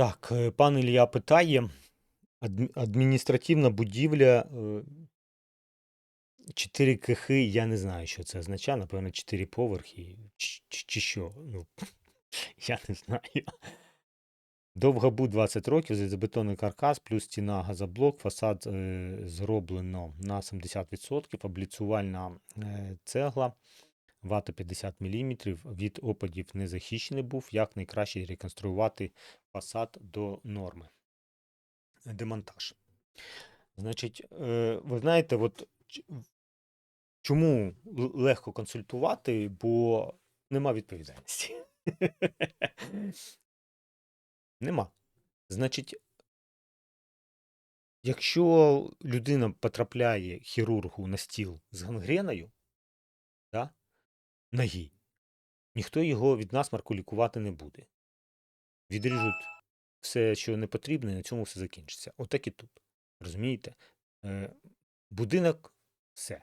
Так, е, пан Ілля питає: адміністративна будівля, е, 4 кихи, я не знаю, що це означає, напевно, 4 поверхи, чи, чи, що. Ну, я не знаю. Довгобу 20 років, залізобетонний каркас, плюс стіна газоблок, фасад е, зроблено на 70%, обліцювальна е, цегла, вата 50 мм, від опадів не захищений був, як найкраще реконструювати фасад до норми. Демонтаж. Значить, е, ви знаєте, от чому легко консультувати, бо нема відповідальності. Нема. Значить, якщо людина потрапляє хірургу на стіл з гангреною, ноги, ніхто його від насмарку лікувати не буде. Відріжуть все, що не потрібно, і на цьому все закінчиться. Отак і тут. Розумієте? Е, будинок все.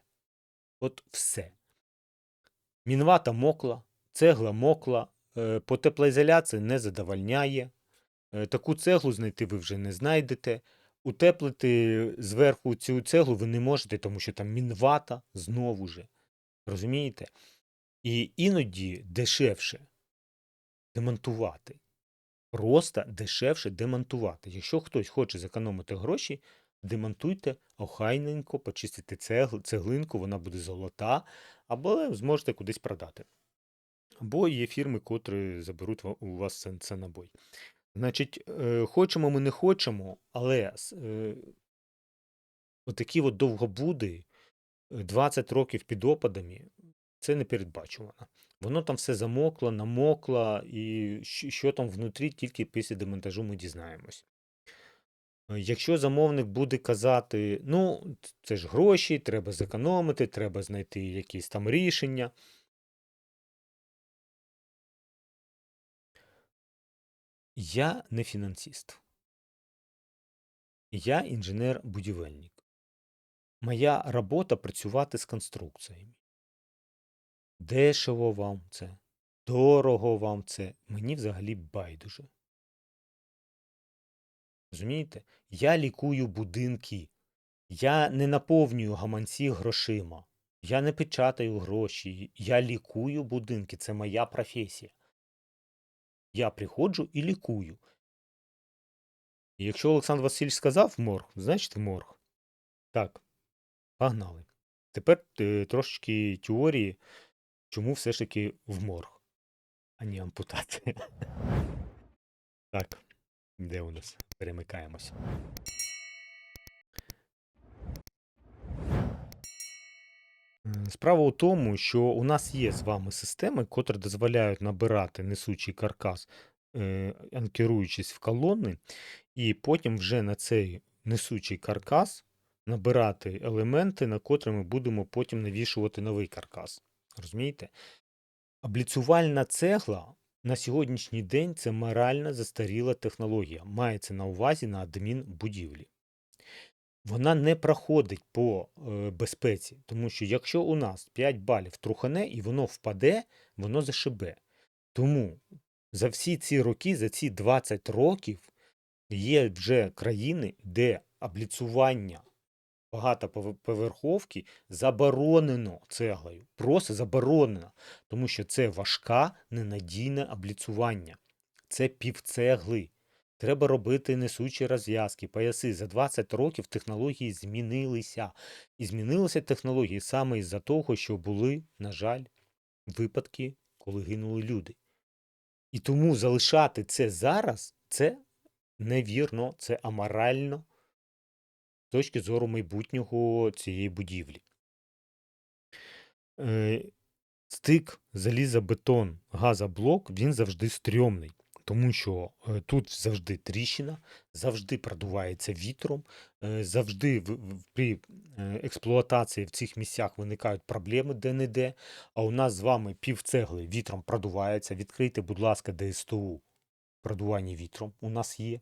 От все. Мінвата мокла, цегла мокла, е, по теплоізоляції не задовольняє. Е, Таку цеглу знайти ви вже не знайдете. Утеплити зверху цю цеглу ви не можете, тому що там мінвата знову же. Розумієте? І іноді дешевше демонтувати. Просто дешевше демонтувати. Якщо хтось хоче зекономити гроші, демонтуйте охайненько, почистите цегл, цеглинку, вона буде золота, або зможете кудись продати. Або є фірми, котрі заберуть у вас це, це набой. Значить, е, хочемо ми не хочемо, але е, отакі от довгобуди, е, 20 років під опадами, це не передбачувано. Воно там все замокло, намокло, і що, там внутрі, тільки після демонтажу ми дізнаємось. Е, Якщо замовник буде казати, ну, це ж гроші, треба зекономити, треба знайти якісь там рішення. Я не фінансист. Я інженер-будівельник. Моя робота працювати з конструкціями. Дешево вам це, дорого вам це. Мені взагалі байдуже. Розумієте? Я лікую будинки. Я не наповнюю гаманці грошима. Я не печатаю гроші. Я лікую будинки. Це моя професія. Я приходжу і лікую. І якщо Олександр Васильович сказав морг, значить морг. Так, погнали. Тепер е, трошечки теорії, чому все ж таки в морг, а не ампутація. Так, де у нас? Перемикаємося. Е, Справа у тому, що у нас є з вами системи, котрі дозволяють набирати несучий каркас, е, анкеруючись в колони, і потім вже на цей несучий каркас набирати елементи, на котрі ми будемо потім навішувати новий каркас. Розумієте? Обліцювальна цегла на сьогоднішній день це морально застаріла технологія. Мається на увазі на адмінбудівлі. Вона не проходить по е, безпеці, тому що якщо у нас 5 балів трухане і воно впаде, воно зашибе. Тому за всі ці роки, за ці 20 років є вже країни, де обліцювання багатоповерховки заборонено цеглою. Просто заборонено, тому що це важка, ненадійне обліцювання. Це півцегли. Треба робити несучі розв'язки, пояси. За 20 років технології змінилися. І змінилися технології саме із-за того, що були, на жаль, випадки, коли гинули люди. І тому залишати це зараз це невірно, це аморально з точки зору майбутнього цієї будівлі. Е, стик залізобетон, газоблок, він завжди стрьомний, тому що е, тут завжди тріщина, завжди продувається вітром, е, завжди при експлуатації в цих місцях виникають проблеми де-не-де. А у нас з вами півцегли вітром продувається. Відкрийте, будь ласка, ДСТУ продування вітром у нас є.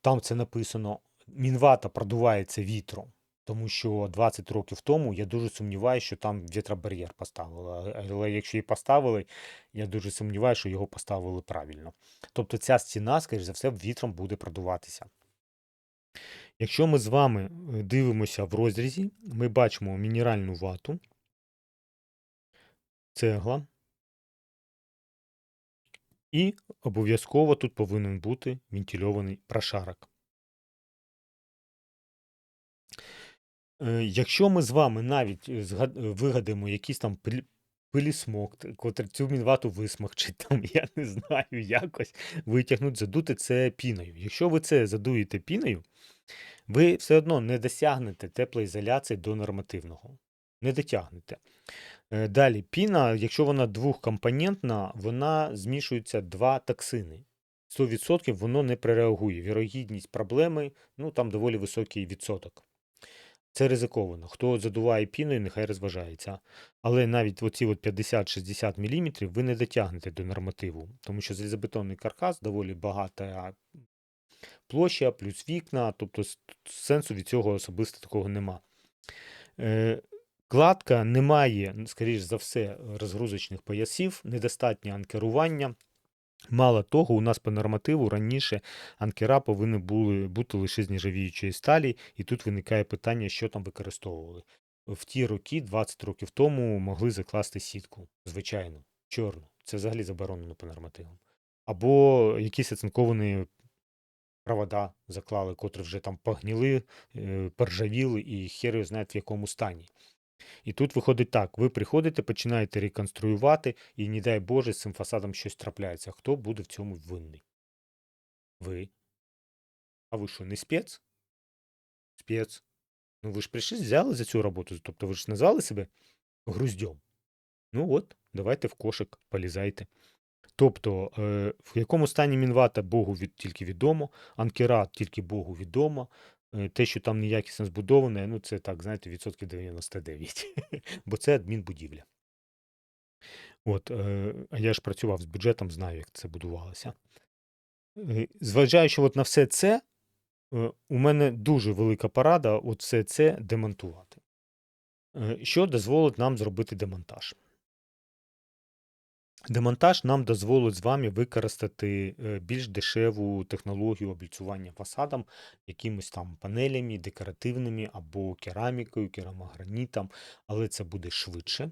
Там це написано. Мінвата продувається вітром. Тому що 20 років тому я дуже сумніваюся, що там вітробар'єр поставили. Але якщо і поставили, я дуже сумніваюся, що його поставили правильно. Тобто ця стіна, скоріш за все, вітром буде продуватися. Якщо ми з вами е, дивимося в розрізі, ми бачимо мінеральну вату, цегла. І обов'язково тут повинен бути вентильований прошарок. Якщо ми з вами навіть е, е, вигадаємо якийсь там пилісмок, котрий цю мінвату висмокчить, там, я не знаю, якось витягнути, задути це піною. Якщо ви це задуєте піною, ви все одно не досягнете теплоізоляції до нормативного. Не дотягнете. Е, Далі, піна, якщо вона двохкомпонентна, вона змішується два токсини. 100% воно не прореагує. Вірогідність проблеми, ну там доволі високий відсоток. Це ризиковано. Хто задуває піною, нехай розважається. Але навіть оці от 50-60 мм ви не дотягнете до нормативу, тому що залізобетонний каркас доволі багата площа, плюс вікна, тобто сенсу від цього особисто такого нема. Е, Кладка не має, скоріш за все, розгрузочних поясів, недостатнє анкерування. Мало того, у нас по нормативу раніше анкера повинні були бути лише з нержавіючої сталі, і тут виникає питання, що там використовували. В ті роки, 20 років тому, могли закласти сітку, звичайно, чорну. Це взагалі заборонено по нормативам. Або якісь оцинковані провода заклали, котрі вже там погніли, е, поржавіли, і хер його знає в якому стані. І тут виходить так: ви приходите, починаєте реконструювати, і, не дай Боже, з цим фасадом щось трапляється. Хто буде в цьому винний? Ви. А ви що, не спец? Спец. Ну ви ж прийшли, взяли за цю роботу. Тобто ви ж назвали себе груздьом. Ну от, давайте в кошик, полізайте. Тобто, е, в якому стані Мінвата Богу від, тільки відомо, анкера тільки Богу відомо. Е, те, що там неякісно збудоване, ну це так, знаєте, відсотків 99. Бо це адмінбудівля. От, е, а я ж працював з бюджетом, знаю, як це будувалося. Е, Зважаючи от на все це, у мене дуже велика порада от все це демонтувати. Що дозволить нам зробити демонтаж? Демонтаж нам дозволить з вами використати е, більш дешеву технологію обліцювання фасадом, якимось там панелями, декоративними або керамікою, керамогранітом, але це буде швидше.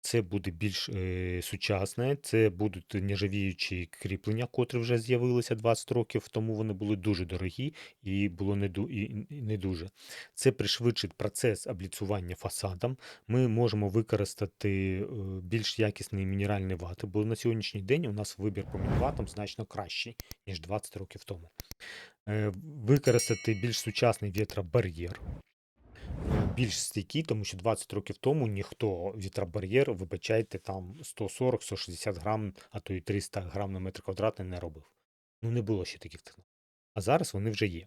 Це буде більш е, сучасне, це будуть нержавіючі кріплення, котрі вже з'явилися 20 років тому. Вони були дуже дорогі і було не, ду, і, і не дуже. Це пришвидшить процес обліцювання фасадом. Ми можемо використати е, більш якісний мінеральний вати, бо на сьогоднішній день у нас вибір по мінватам значно кращий, ніж 20 років тому. Е, Використати більш сучасний вітробар'єр. Більш стійкий, тому що 20 років тому ніхто вітробар'єр, вибачайте, там 140-160 грам, а то й 300 грам на метр квадратний не робив. Ну, не було ще таких технологій. А зараз вони вже є.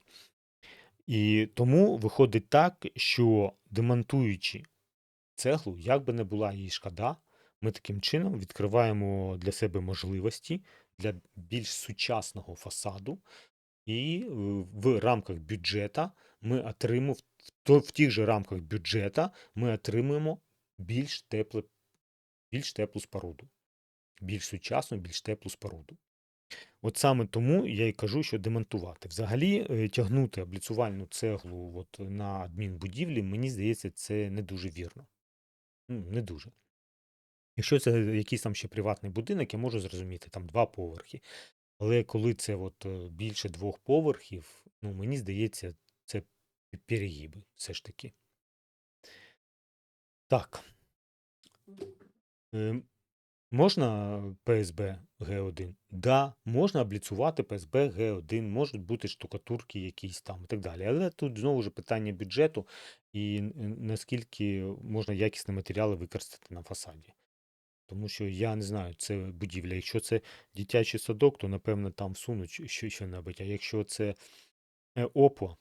І тому виходить так, що демонтуючи цеглу, як би не була її шкода, ми таким чином відкриваємо для себе можливості для більш сучасного фасаду, і е, в рамках бюджета ми отримуємо, в, тих же рамках бюджета ми отримуємо більш, тепле, більш теплу споруду, більш сучасну, більш теплу споруду. От саме тому я і кажу, що демонтувати. Взагалі, е, тягнути обліцювальну цеглу от на адмінбудівлі, мені здається, це не дуже вірно. Не дуже. Якщо це якийсь там ще приватний будинок, я можу зрозуміти, там два поверхи. Але коли це от е, більше двох поверхів, ну мені здається, це перегиби все ж таки. Так. Е, Можна ПСБ Г1? Да, можна обліцювати ПСБ Г1, можуть бути штукатурки якісь там і так далі. Але тут знову ж питання бюджету і наскільки можна якісні матеріали використати на фасаді. Тому що я не знаю, це будівля. Якщо це дитячий садок, то напевно там всунуть що- що- що-небудь. А якщо це е, ОПО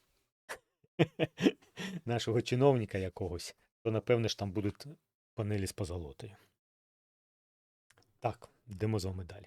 нашого чиновника якогось, то напевне ж там будуть панелі з позолотою. Так, йдемо з вами далі.